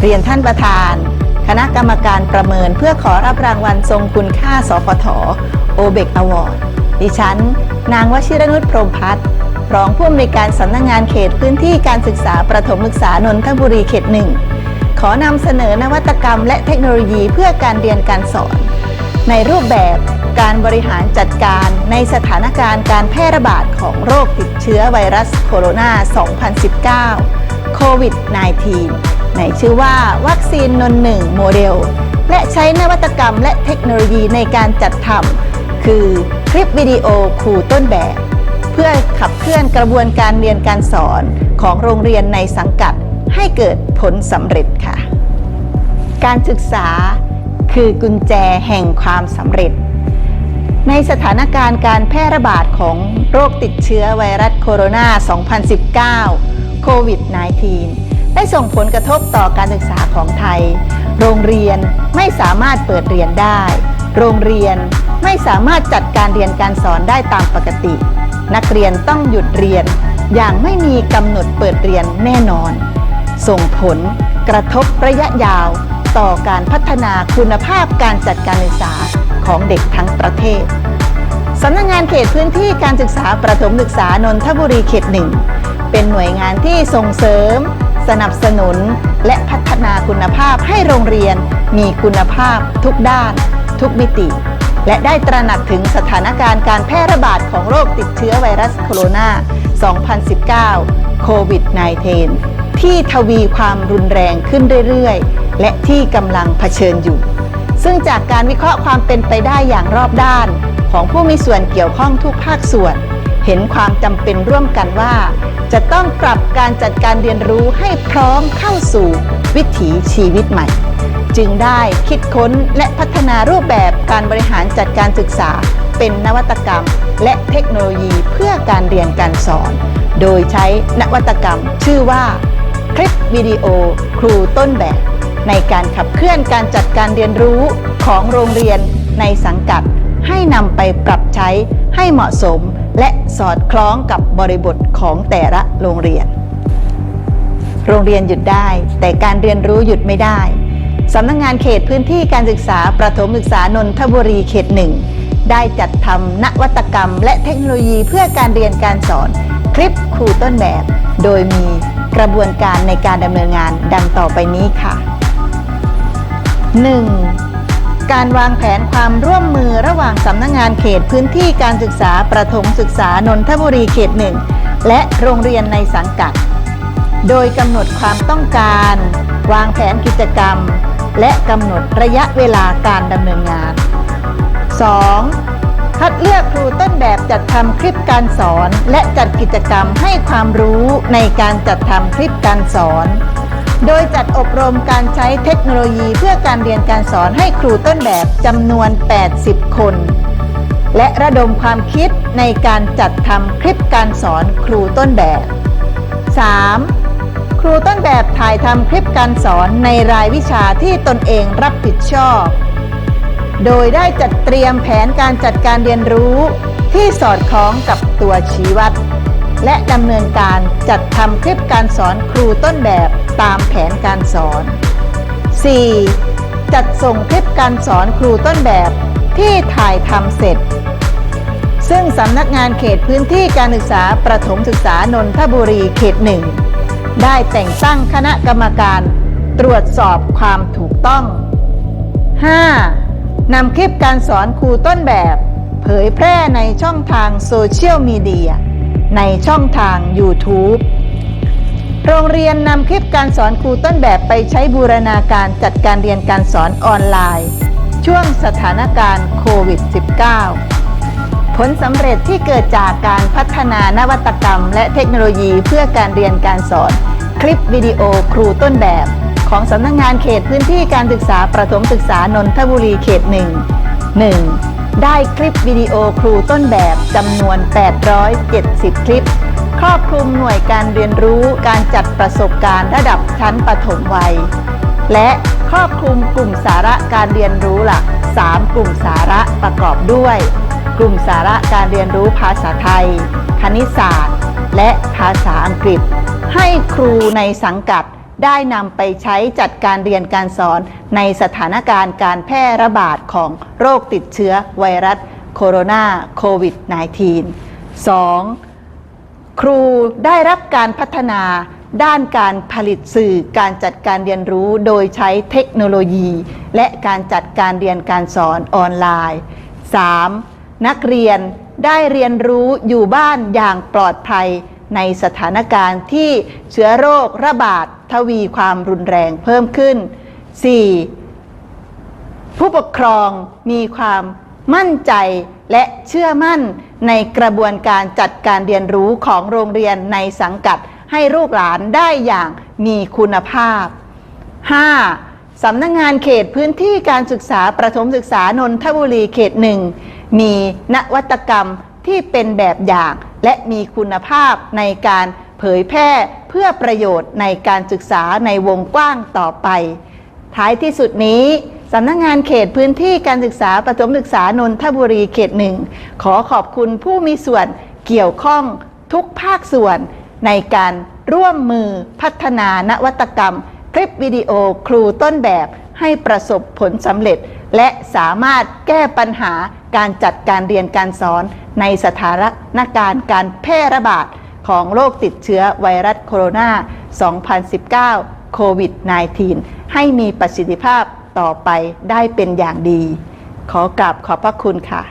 เรียนท่านประธาน คณะกรรมการประเมินเพื่อขอรับรางวัลทรงคุณค่า สพทโอเบกอวอร์ดดิฉัน นางวชิรนุชพรมพัฒน์รองผู้อำนวยการสำนักงงานเขตพื้นที่การศึกษาประถมศึกษานนทบุรีเขตหนึ่งขอนำเสนอนวัตกรรมและเทคโนโลยีเพื่อการเรียนการสอน ในรูปแบบการบริหารจัดการในสถานการณ์การแพร่ระบาดของโรคติดเชื้อไวรัสโคโรนา 2019 โควิด -19 ในชื่อว่าวัคซีนนนหนึ่งโมเดล และใช้นวัตกรรมและเทคโนโลยีในการจัดทำคือคลิปวิดีโอครูต้นแบบ เพื่อขับเคลื่อนกระบวนการเรียนการสอนของโรงเรียนในสังกัดให้เกิดผลสำเร็จค่ะ การศึกษาคือกุญแจแห่งความสำเร็จ ในสถานการณ์การแพร่ระบาดของโรคติดเชื้อไวรัสโคโรนา 2019 โควิด -19 ได้ส่งผลกระทบต่อการศึกษาของไทย โรงเรียนไม่สามารถเปิดเรียนได้ โรงเรียนไม่สามารถจัดการเรียนการสอนได้ตามปกติ นักเรียนต้องหยุดเรียน อย่างไม่มีกำหนดเปิดเรียนแน่นอน ส่งผลกระทบระยะยาว ต่อการพัฒนาคุณภาพการจัดการศึกษาของเด็กทั้งประเทศสำนักงงานเขตพื้นที่การศึกษาประถมศึกษานนทบุรีเขตหนึ่งเป็นหน่วยงานที่ส่งเสริม สนับสนุนและพัฒนาคุณภาพให้โรงเรียนมีคุณภาพทุกด้าน ทุกมิติ และได้ตระหนักถึงสถานการณ์การแพร่ระบาดของโรคติดเชื้อไวรัสโคโรนา 2019 โควิด -19 ที่ทวีความรุนแรงขึ้นเรื่อยๆ และที่กำลังเผชิญอยู่ ซึ่งจากการวิเคราะห์ความเป็นไปได้อย่างรอบด้าน ของผู้มีส่วนเกี่ยวข้องทุกภาคส่วน เห็นความจำเป็นร่วมกันว่า จะต้องปรับการจัดการเรียนรู้ให้พร้อมเข้าสู่วิถีชีวิตใหม่ จึงได้คิดค้นและพัฒนารูปแบบการบริหารจัดการศึกษา เป็นนวัตกรรม และเทคโนโลยีเพื่อการเรียนการสอน โดยใช้นวัตกรรมชื่อว่า คลิปวิดีโอครูต้นแบบ ในการขับเคลื่อนการจัดการเรียนรู้ของโรงเรียนในสังกัดให้นำไปปรับใช้ให้เหมาะสม และสอดคล้องกับบริบทของแต่ละโรงเรียน โรงเรียนหยุดได้ แต่การเรียนรู้หยุดไม่ได้สำนักงงานเขตพื้นที่การศึกษาประถมศึกษานนทบุรีเขตหนึ่งได้จัดทำนวัตกรรม และเทคโนโลยีเพื่อการเรียนการสอน คลิปครูต้นแบบ โดยมีกระบวนการในการดำเนินงานดังต่อไปนี้ค่ะ 1. การวางแผนความร่วมมือระหว่างสำนักงงานเขตพื้นที่การศึกษาประถมศึกษานนทบุรีเขตหนึ่งและโรงเรียนในสังกัด โดยกำหนดความต้องการ วางแผนกิจกรรม และกำหนดระยะเวลาการดำเนินงาน 2. คัดเลือกครูต้นแบบจัดทำคลิปการสอน และจัดกิจกรรมให้ความรู้ในการจัดทำคลิปการสอน โดยจัดอบรมการใช้เทคโนโลยีเพื่อการเรียนการสอนให้ครูต้นแบบจำนวน 80 คน และระดมความคิดในการจัดทำคลิปการสอนครูต้นแบบ 3. ครูต้นแบบถ่ายทำคลิปการสอนในรายวิชาที่ตนเองรับผิดชอบ โดยได้จัดเตรียมแผนการจัดการเรียนรู้ที่สอดคล้องกับตัวชี้วัด และดำเนินการจัดทำคลิปการสอนครูต้นแบบตามแผนการสอน 4. จัดส่งคลิปการสอนครูต้นแบบที่ถ่ายทำเสร็จ ซึ่งสำนักงานเขตพื้นที่การศึกษาประถมศึกษานนทบุรีเขตหนึ่งได้แต่งตั้งคณะกรรมการตรวจสอบความถูกต้อง 5. นำคลิปการสอนครูต้นแบบ เผยแพร่ในช่องทางโซเชียลมีเดีย ในช่องทาง YouTube โรงเรียนนำคลิปการสอนครูต้นแบบไปใช้บูรณาการจัดการเรียนการสอนออนไลน์ ช่วงสถานการณ์โควิด -19 ผลสำเร็จที่เกิดจากการพัฒนานวัตกรรม และเทคโนโลยีเพื่อการเรียนการสอน คลิปวิดีโอครูต้นแบบ ของสำนักงงานเขตพื้นที่การศึกษาประถมศึกษานนทบุรีเขตหนึ่ง 1. ได้คลิปวิดีโอครูต้นแบบจำนวน 870 คลิป ครอบคลุมหน่วยการเรียนรู้การจัดประสบการณ์ระดับชั้นประถมวัย และครอบคลุมกลุ่มสาระการเรียนรู้หลัก 3 กลุ่มสาระประกอบด้วย กลุ่มสาระการเรียนรู้ภาษาไทย คณิตศาสตร์ และภาษาอังกฤษ ให้ครูในสังกัด ได้นำไปใช้จัดการเรียนการสอนในสถานการณ์การแพร่ระบาดของโรคติดเชื้อไวรัสโคโรนาโควิด -19 2. ครูได้รับการพัฒนาด้านการผลิตสื่อการจัดการเรียนรู้โดยใช้เทคโนโลยี และการจัดการเรียนการสอนออนไลน์ 3. นักเรียนได้เรียนรู้อยู่บ้านอย่างปลอดภัย ในสถานการณ์ที่เชื้อโรคระบาดทวีความรุนแรงเพิ่มขึ้น 4. ผู้ปกครองมีความมั่นใจและเชื่อมั่นในกระบวนการจัดการเรียนรู้ของโรงเรียนในสังกัดให้ลูกหลานได้อย่างมีคุณภาพ 5. สำนักงงานเขตพื้นที่การศึกษาประถมศึกษานนทบุรีเขตหนึ่งมีนวัตกรรมที่เป็นแบบอย่าง และมีคุณภาพในการเผยแพร่เพื่อประโยชน์ในการศึกษาในวงกว้างต่อไป ท้ายที่สุดนี้สำนักงงานเขตพื้นที่การศึกษาประถมศึกษานนทบุรีเขตหนึ่งขอขอบคุณผู้มีส่วนเกี่ยวข้องทุกภาคส่วนในการร่วมมือพัฒนานวัตกรรม คลิปวิดีโอครูต้นแบบให้ประสบผลสำเร็จ และสามารถแก้ปัญหาการจัดการเรียนการสอน ในสถานการณ์การแพร่ระบาดของโรคติดเชื้อไวรัสโคโรนา 2019 โควิด -19 ให้มีประสิทธิภาพต่อไปได้เป็นอย่างดี ขอกราบขอบพระคุณค่ะ